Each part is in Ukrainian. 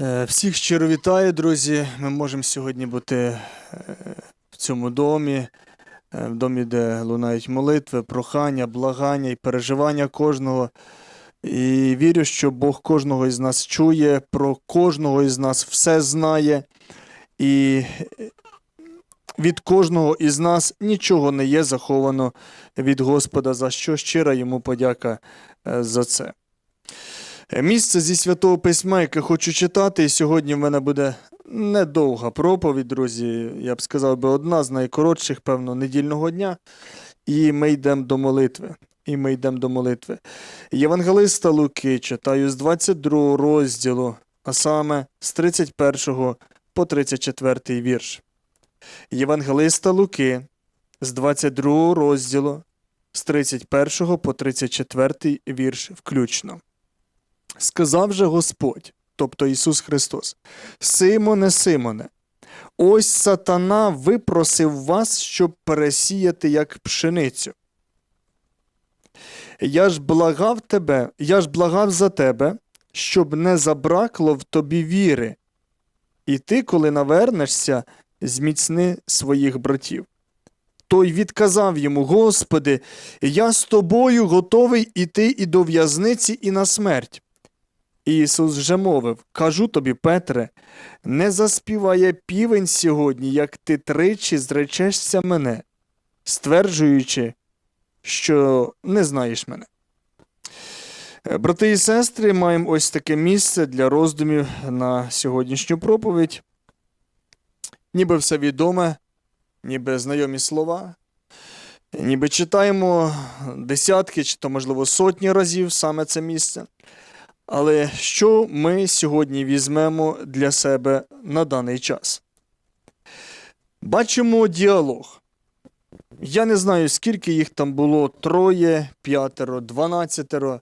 Е, Всіх щиро вітаю, друзі. Ми можемо сьогодні бути е, в цьому домі, е, в домі, де лунають молитви, прохання, благання і переживання кожного. І вірю, що Бог кожного із нас чує, про кожного із нас все знає, і від кожного із нас нічого не є заховано від Господа, за що щира йому подяка за це. Е, Місце зі святого письма, яке хочу читати, і сьогодні в мене буде недовга проповідь, друзі. Я б сказав би, одна з найкоротших, певно, недільного дня. І ми йдемо до молитви. І ми йдемо до молитви. Євангелиста Луки читаю з 22 розділу, а саме з 31 по 34 вірш. Євангелиста Луки з 22 розділу, з 31 по 34 вірш включно. Сказав же Господь, тобто Ісус Христос, Симоне, Симоне, ось сатана випросив вас, щоб пересіяти як пшеницю. Я ж благав тебе, я ж благав за тебе, щоб не забракло в тобі віри. І ти, коли навернешся, зміцни своїх братів. Той відказав йому, Господи, я з тобою готовий іти і до в'язниці, і на смерть. І Ісус вже мовив: Кажу тобі, Петре, не заспіває півень сьогодні, як ти тричі зречешся мене, стверджуючи, що не знаєш мене. Е, Брати і сестри, маємо ось таке місце для роздумів на сьогоднішню проповідь. Ніби все відоме, ніби знайомі слова, ніби читаємо десятки чи то, можливо, сотні разів саме це місце. Але що ми сьогодні візьмемо для себе на даний час? Бачимо діалог. Я не знаю, скільки їх там було: троє, п'ятеро, дванадцятеро.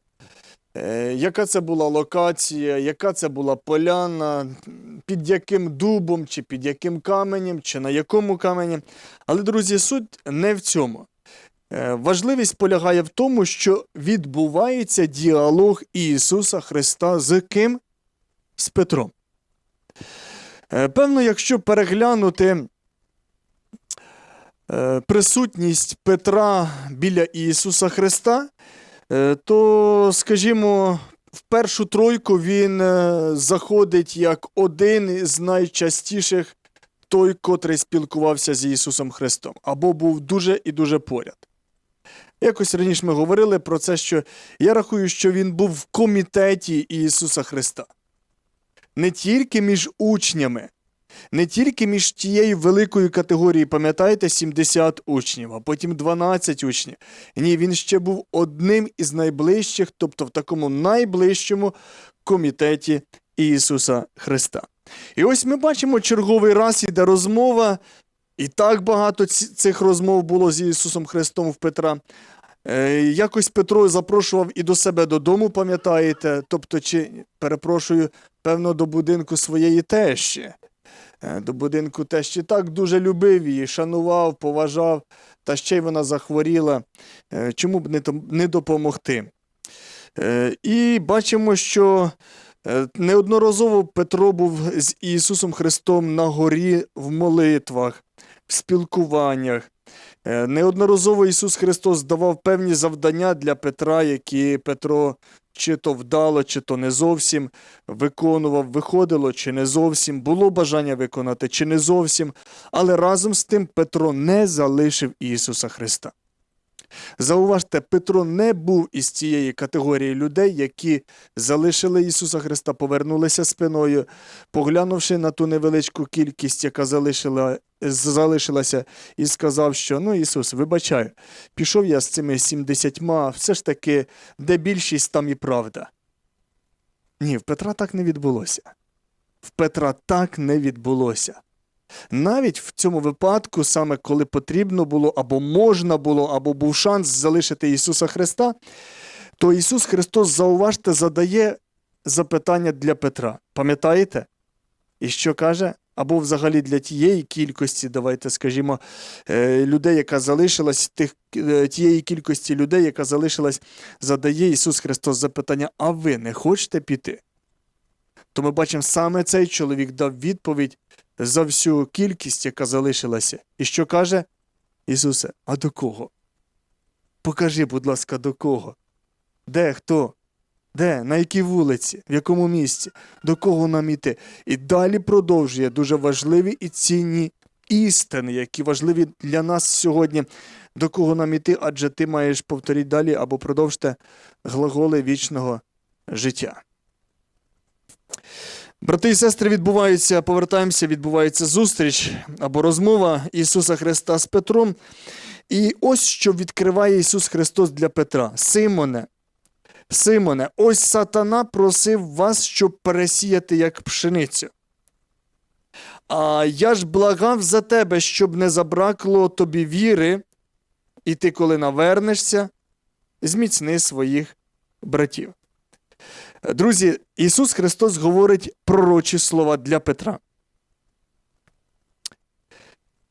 Е, яка це була локація, яка це була поляна, під яким дубом, чи під яким каменем, чи на якому камені. Але, друзі, суть не в цьому. Е, Важливість полягає в тому, що відбувається діалог Ісуса Христа з ким? З Петром. Е, Певно, якщо переглянути е, присутність Петра біля Ісуса Христа, то, скажімо, в першу тройку він заходить як один з найчастіших той, котрий спілкувався з Ісусом Христом, або був дуже і дуже поряд. Якось раніше ми говорили про це, що я рахую, що він був в комітеті Ісуса Христа. Не тільки між учнями, не тільки між тією великою категорією, пам'ятаєте, 70 учнів, а потім 12 учнів. Ні, він ще був одним із найближчих, тобто в такому найближчому комітеті Ісуса Христа. І ось ми бачимо черговий раз іде розмова, і так багато цих розмов було з Ісусом Христом в Петра. Е, якось Петро запрошував і до себе додому, пам'ятаєте? Тобто, чи, перепрошую, певно, до будинку своєї тещі. Е, До будинку тещі так дуже любив її, шанував, поважав, та ще й вона захворіла. Е, Чому б не, допомогти? І бачимо, що неодноразово Петро був з Ісусом Христом на горі в молитвах, в спілкуваннях. Е, Неодноразово Ісус Христос давав певні завдання для Петра, які Петро чи то вдало, чи то не зовсім виконував, виходило, чи не зовсім, було бажання виконати, чи не зовсім. Але разом з тим Петро не залишив Ісуса Христа. Зауважте, Петро не був із цієї категорії людей, які залишили Ісуса Христа, повернулися спиною, поглянувши на ту невеличку кількість, яка залишила, залишилася, і сказав, що ну, Ісус, вибачай, пішов я з цими сімдесятьма, все ж таки, де більшість, там і правда. Ні, в Петра так не відбулося. В Петра так не відбулося. Навіть в цьому випадку, саме коли потрібно було, або можна було, або був шанс залишити Ісуса Христа, то Ісус Христос, зауважте, задає запитання для Петра. Пам'ятаєте? І що каже? Або взагалі для тієї кількості, давайте скажімо, е, людей, яка залишилась, тих, е, тієї кількості людей, яка залишилась, задає Ісус Христос запитання: а ви не хочете піти? То ми бачимо, саме цей чоловік дав відповідь за всю кількість, яка залишилася. І що каже Ісусе, а до кого? Покажи, будь ласка, до кого? Де хто? Де? На якій вулиці? В якому місці? До кого нам іти? І далі продовжує дуже важливі і цінні істини, які важливі для нас сьогодні. До кого нам іти, адже ти маєш повторити далі або продовжте глаголи вічного життя. Брати і сестри, відбувається, повертаємося, відбувається зустріч або розмова Ісуса Христа з Петром. І ось що відкриває Ісус Христос для Петра. Симоне, Симоне, ось сатана просив вас, щоб пересіяти як пшеницю. А я ж благав за тебе, щоб не забракло тобі віри, і ти, коли навернешся, зміцни своїх братів. Друзі, Ісус Христос говорить пророчі слова для Петра.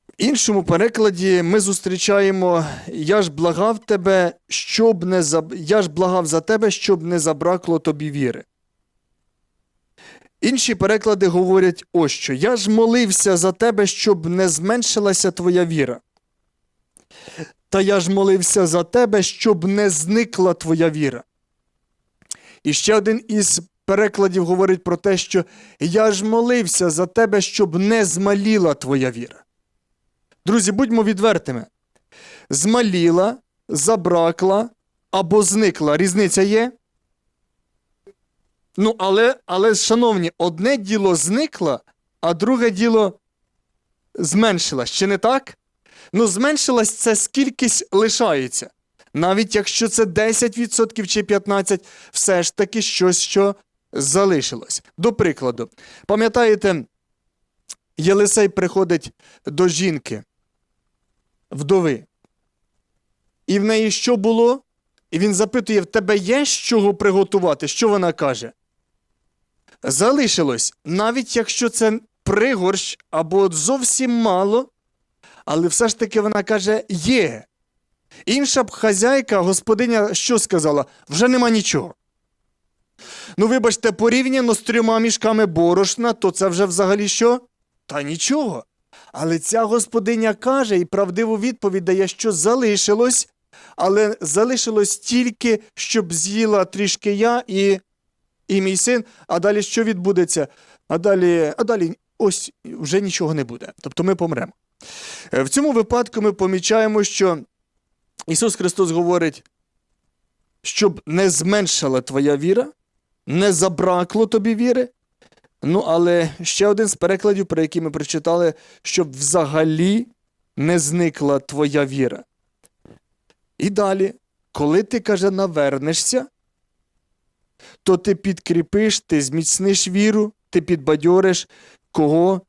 В іншому перекладі ми зустрічаємо Я ж благав тебе, щоб не заб... я ж благав за тебе, щоб не забракло тобі віри. Інші переклади говорять ось що Я ж молився за тебе, щоб не зменшилася твоя віра. Та я ж молився за тебе, щоб не зникла твоя віра. І ще один із перекладів говорить про те, що я ж молився за тебе, щоб не змаліла твоя віра. Друзі, будьмо відвертими. Змаліла, забракла або зникла. Різниця є? Ну, але, але, шановні, одне діло зникло, а друге діло зменшилось. Чи не так? Ну, зменшилась це скількись лишається. Навіть якщо це 10% чи 15%, все ж таки щось, що залишилось. До прикладу, пам'ятаєте, Єлисей приходить до жінки, вдови. І в неї що було? І він запитує: в тебе є з чого приготувати? Що вона каже? Залишилось, навіть якщо це пригорщ або зовсім мало, але все ж таки вона каже: є. Інша б хазяйка, господиня, що сказала? Вже нема нічого. Ну, вибачте, порівняно з трьома мішками борошна, то це вже взагалі що? Та нічого. Але ця господиня каже і правдиву відповідь дає, що залишилось, але залишилось тільки, щоб з'їла трішки я і, і мій син. А далі що відбудеться? А далі, а далі ось вже нічого не буде. Тобто ми помремо. Е, В цьому випадку ми помічаємо, що Ісус Христос говорить, щоб не зменшила твоя віра, не забракло тобі віри. Ну, але ще один з перекладів, про який ми прочитали, щоб взагалі не зникла твоя віра. І далі, коли ти, каже, навернешся, то ти підкріпиш, ти зміцниш віру, ти підбадьориш кого?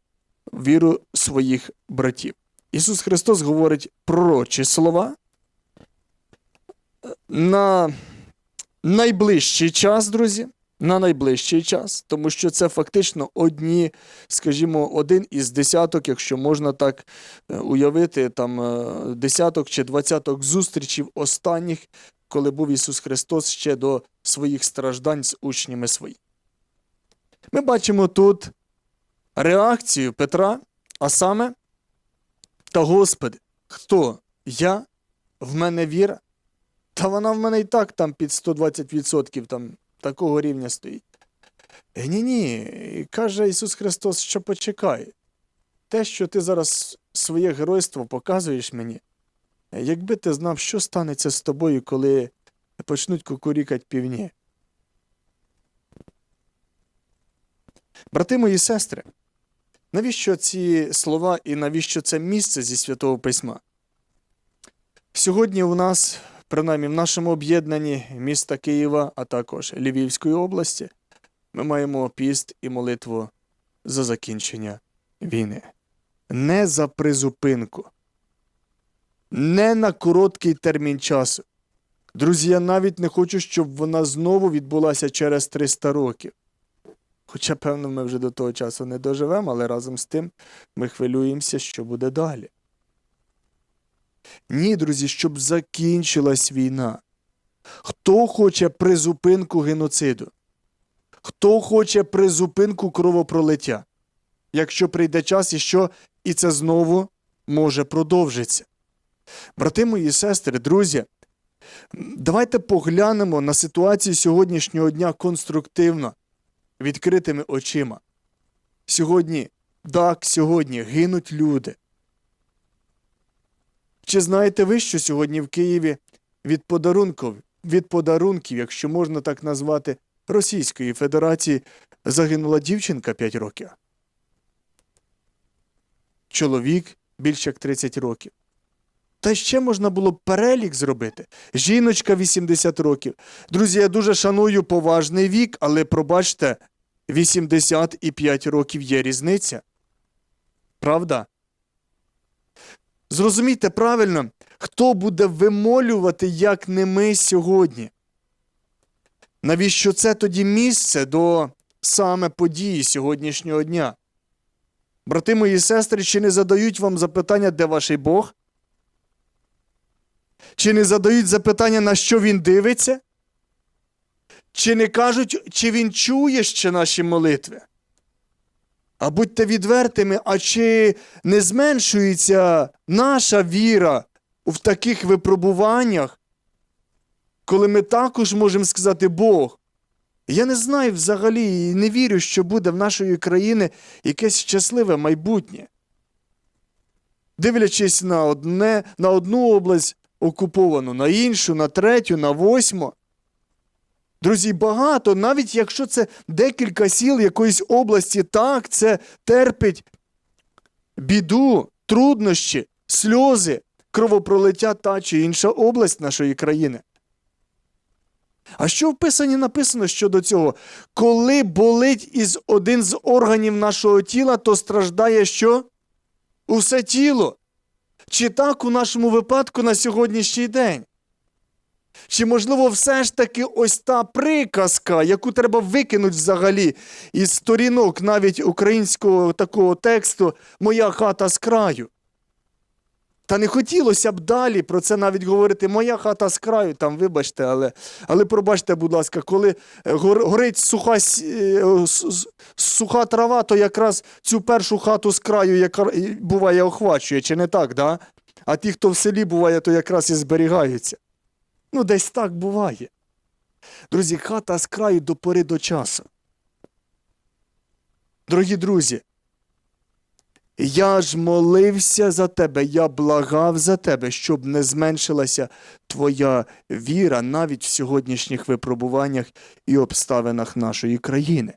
Віру своїх братів. Ісус Христос говорить пророчі слова. На найближчий час, друзі, на найближчий час, тому що це фактично одні, скажімо, один із десяток, якщо можна так е, уявити, там е, десяток чи двадцяток зустрічів останніх, коли був Ісус Христос ще до своїх страждань з учнями своїми. Ми бачимо тут реакцію Петра, а саме, та Господи, хто я? В мене віра? Та вона в мене і так там під 120% там такого рівня стоїть. Ні, ні, каже Ісус Христос, що почекай. Те, що ти зараз своє геройство показуєш мені, якби ти знав, що станеться з тобою, коли почнуть кукурікати півні. Брати мої сестри, навіщо ці слова і навіщо це місце зі Святого Письма? Сьогодні у нас принаймні в нашому об'єднанні міста Києва, а також Львівської області, ми маємо піст і молитву за закінчення війни. Не за призупинку, не на короткий термін часу. Друзі, я навіть не хочу, щоб вона знову відбулася через 300 років. Хоча, певно, ми вже до того часу не доживемо, але разом з тим ми хвилюємося, що буде далі. Ні, друзі, щоб закінчилась війна. Хто хоче призупинку геноциду? Хто хоче призупинку кровопролиття? Якщо прийде час і що, і це знову може продовжитися. Брати мої сестри, друзі, давайте поглянемо на ситуацію сьогоднішнього дня конструктивно, відкритими очима. Сьогодні, так, сьогодні гинуть люди. Чи знаєте ви, що сьогодні в Києві від подарунків, від подарунків, якщо можна так назвати, Російської Федерації загинула дівчинка 5 років? Чоловік більше як 30 років. Та ще можна було б перелік зробити. Жіночка 80 років. Друзі, я дуже шаную поважний вік, але пробачте, 85 років є різниця. Правда? Зрозумійте правильно, хто буде вимолювати, як не ми сьогодні? Навіщо це тоді місце до саме події сьогоднішнього дня? Брати мої сестри, чи не задають вам запитання, де ваш Бог? Чи не задають запитання, на що він дивиться? Чи не кажуть, чи він чує ще наші молитви? А будьте відвертими, а чи не зменшується наша віра в таких випробуваннях, коли ми також можемо сказати Бог? Я не знаю взагалі і не вірю, що буде в нашої країни якесь щасливе майбутнє. Дивлячись на одне, на одну область окуповану, на іншу, на третю, на восьму. Друзі, багато, навіть якщо це декілька сіл якоїсь області, так, це терпить біду, труднощі, сльози, кровопролиття та чи інша область нашої країни. А що в Писанні написано щодо цього? Коли болить із один з органів нашого тіла, то страждає що? Усе тіло. Чи так у нашому випадку на сьогоднішній день? Чи, можливо, все ж таки ось та приказка, яку треба викинути взагалі із сторінок навіть українського такого тексту Моя хата з краю? Та не хотілося б далі про це навіть говорити Моя хата з краю, там, вибачте, але, але пробачте, будь ласка, коли е, горить суха, е, суха трава, то якраз цю першу хату з краю яка буває охвачує, чи не так, да? А ті, хто в селі буває, то якраз і зберігаються. Ну, десь так буває. Друзі, хата з краю до пори до часу. Дорогі друзі, я ж молився за тебе, я благав за тебе, щоб не зменшилася твоя віра навіть в сьогоднішніх випробуваннях і обставинах нашої країни.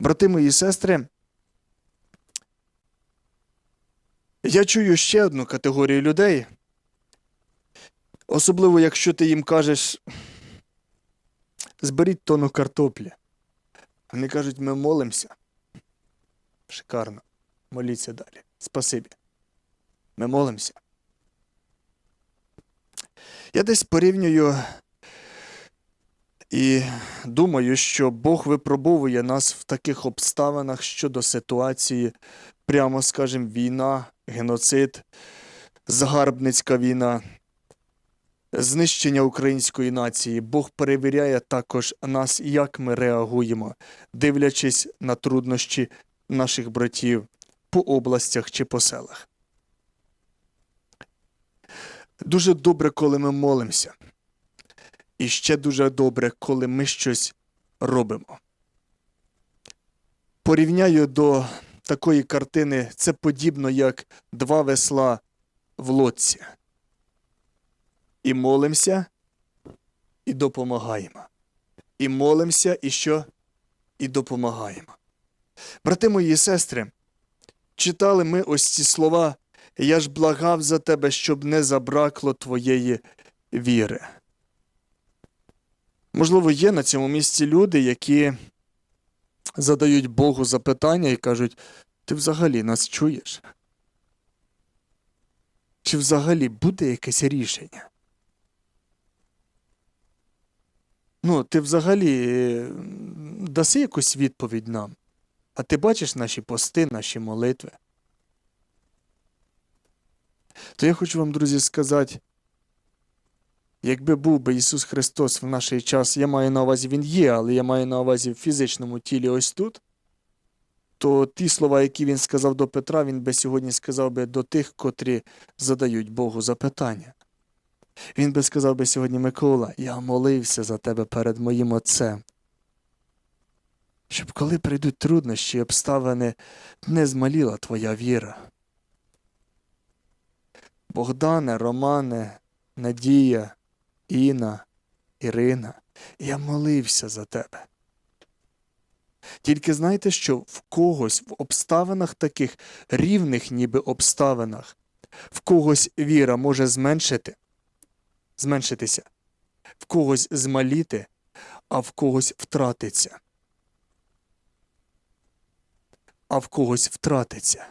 Брати мої сестри, я чую ще одну категорію людей, особливо якщо ти їм кажеш, зберіть тонну картоплі. Вони кажуть, ми молимося. Шикарно. Моліться далі. Спасибі. Ми молимося. Я десь порівнюю і думаю, що Бог випробовує нас в таких обставинах щодо ситуації, прямо скажемо, війна, геноцид, загарбницька війна, знищення української нації. Бог перевіряє також нас, як ми реагуємо, дивлячись на труднощі наших братів по областях чи по селах. Дуже добре, коли ми молимося. І ще дуже добре, коли ми щось робимо. Порівняю до такої картини, це подібно як два весла в лодці. І молимося, і допомагаємо. І молимося, і що? І допомагаємо. Брати мої і сестри, читали ми ось ці слова. Я ж благав за тебе, щоб не забракло твоєї віри. Можливо, є на цьому місці люди, які задають Богу запитання і кажуть: ти взагалі нас чуєш? Чи взагалі буде якесь рішення? Ну, ти взагалі даси якусь відповідь нам? А ти бачиш наші пости, наші молитви? То я хочу вам, друзі, сказати, Якби був би Ісус Христос в наш час, я маю на увазі, Він є, але я маю на увазі в фізичному тілі ось тут, то ті слова, які він сказав до Петра, він би сьогодні сказав би до тих, котрі задають Богу запитання. Він би сказав би сьогодні, Микола, я молився за тебе перед моїм отцем. Щоб коли прийдуть труднощі і обставини, не змаліла твоя віра. Богдане, Романе, Надія, Інна, Ірина, я молився за тебе. Тільки знайте, що в когось в обставинах таких рівних, ніби обставинах, в когось віра може зменшити, зменшитися, в когось змаліти, а в когось втратиться. А в когось втратиться.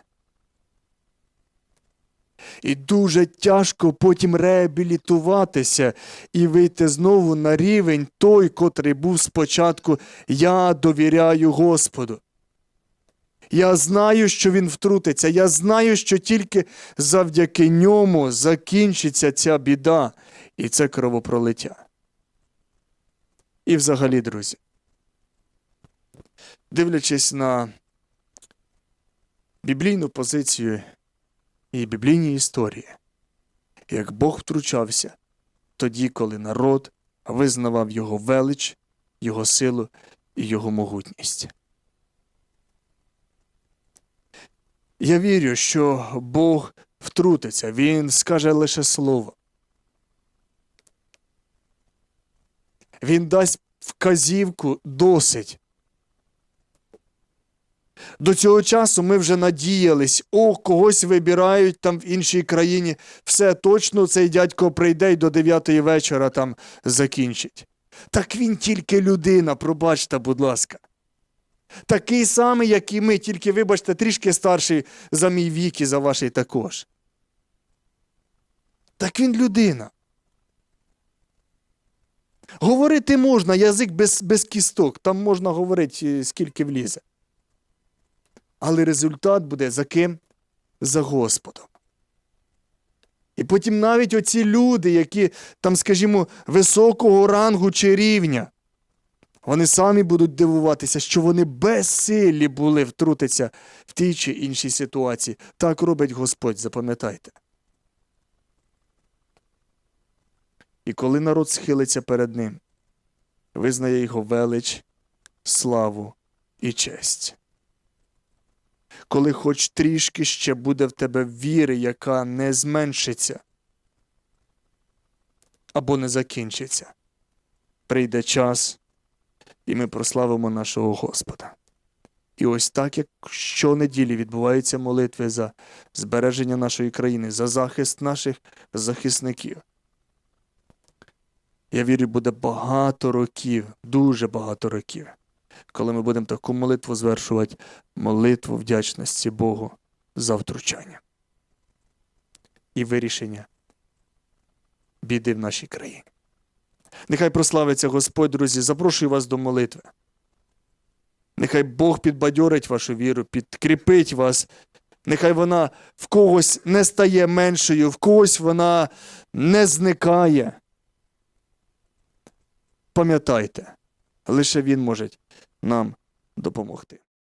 І дуже тяжко потім реабілітуватися і вийти знову на рівень той, котрий був спочатку. Я довіряю Господу. Я знаю, що Він втрутиться. Я знаю, що тільки завдяки ньому закінчиться ця біда і це кровопролиття. І взагалі, друзі, дивлячись на біблійну позицію і біблійні історії, як Бог втручався тоді, коли народ визнавав його велич, його силу і його могутність. Я вірю, що Бог втрутиться, Він скаже лише слово. Він дасть вказівку досить. До цього часу ми вже надіялись, о, когось вибирають там в іншій країні. Все точно цей дядько прийде й до 9 вечора там закінчить. Так він тільки людина, пробачте, будь ласка. Такий самий, як і ми, тільки, вибачте, трішки старший за мій вік і за ваший також. Так він людина. Говорити можна, язик без, без кісток, там можна говорити, скільки влізе. Але результат буде за ким? За Господом. І потім навіть оці люди, які там, скажімо, високого рангу чи рівня, вони самі будуть дивуватися, що вони безсилі були втрутитися в тій чи іншій ситуації. Так робить Господь, запам'ятайте. І коли народ схилиться перед ним, визнає його велич, славу і честь коли хоч трішки ще буде в тебе віри, яка не зменшиться або не закінчиться. Прийде час, і ми прославимо нашого Господа. І ось так, як щонеділі відбуваються молитви за збереження нашої країни, за захист наших захисників. Я вірю, буде багато років, дуже багато років, коли ми будемо таку молитву звершувати, молитву вдячності Богу за втручання і вирішення біди в нашій країні. Нехай прославиться Господь, друзі, запрошую вас до молитви. Нехай Бог підбадьорить вашу віру, підкріпить вас. Нехай вона в когось не стає меншою, в когось вона не зникає. Пам'ятайте, лише Він може нам допомогти.